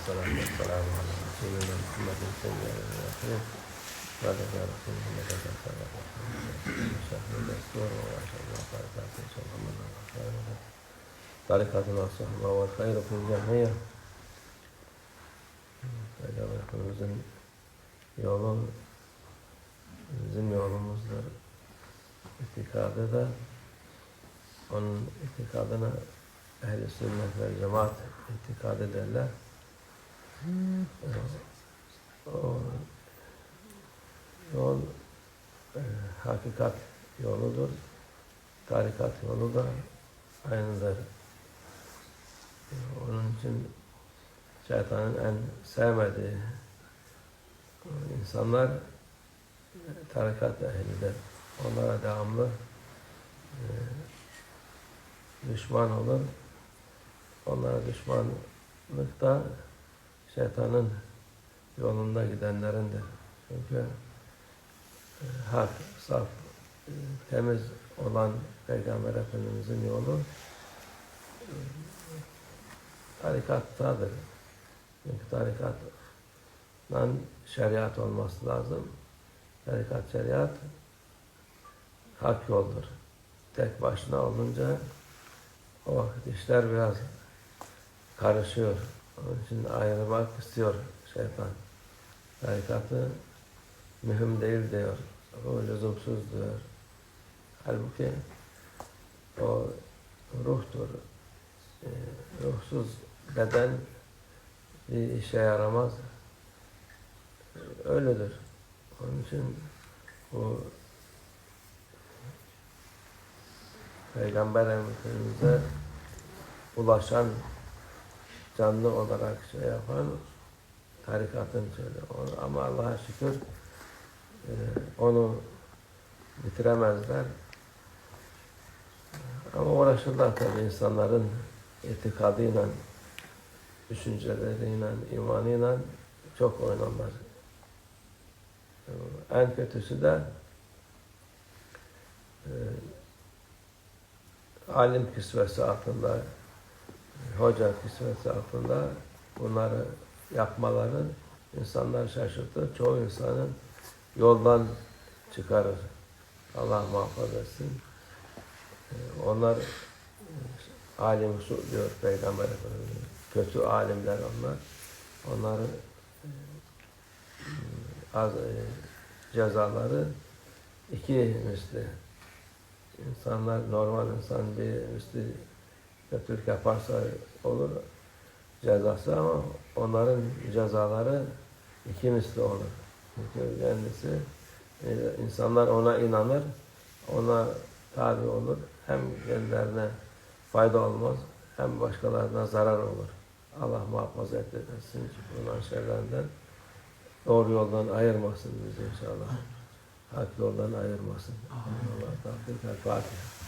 والصلاة والسلام على رسولنا محمد سيد الآخرين وعلى رسول محمد صلى الله عليه وسلم شهر الدستور وأشهد أن لا إله إلا الله محمد رسول الله طريقتنا الصحبة والخير في الجميع Peygamberimizin yolu bizim yolumuzdur. İtikadı da onun itikadına ehl-i sünnet ve cemaat itikadı derler. O yol e, hakikat yoludur. Tarikat yolu da aynıdır. Onun için şeytanın en sevmediği insanlar tarikat ehlidir. Onlara devamlı e, düşman olur. Onlara düşmanlık da şeytanın yolunda gidenlerindir. Çünkü e, hak, saf, e, temiz olan Peygamber Efendimizin yolu e, tarikattadır. Çünkü tarikatla şeriat olması lazım. Tarikat şeriat hak yoldur. Tek başına olunca o vakit işler biraz karışıyor. Onun için ayırmak istiyor şeytan. Tarikatı mühim değil diyor. O lüzumsuz diyor. Halbuki o ruhtur. Ee, ruhsuz beden bir işe yaramaz. Öyledir. Onun için bu Peygamber Efendimiz'e ulaşan canlı olarak şey yapan tarikatın şeyleri. Ama Allah'a şükür e, onu bitiremezler. Ama uğraşırlar tabi insanların itikadıyla, düşünceleriyle, imanıyla çok oynarlar. En kötüsü de e, alim kisvesi altında, hoca kisvesi altında bunları yapmaları insanlar şaşırtır. Çoğu insanın yoldan çıkarır. Allah muhafaza etsin. E, Onlar e, alim su diyor Peygamber Efendimiz. Kötü alimler onlar. Onları e, az e, cezaları iki misli. İnsanlar normal insan bir misli kötülük yaparsa olur cezası ama onların cezaları iki misli olur. Çünkü kendisi e, insanlar ona inanır, ona tabi olur. Hem kendilerine fayda olmaz hem başkalarına zarar olur. Allah muhafaza etsin bundan şeylerden. Doğru yoldan ayırmasın bizi inşallah. Hak yoldan ayırmasın. Allah el Fatiha.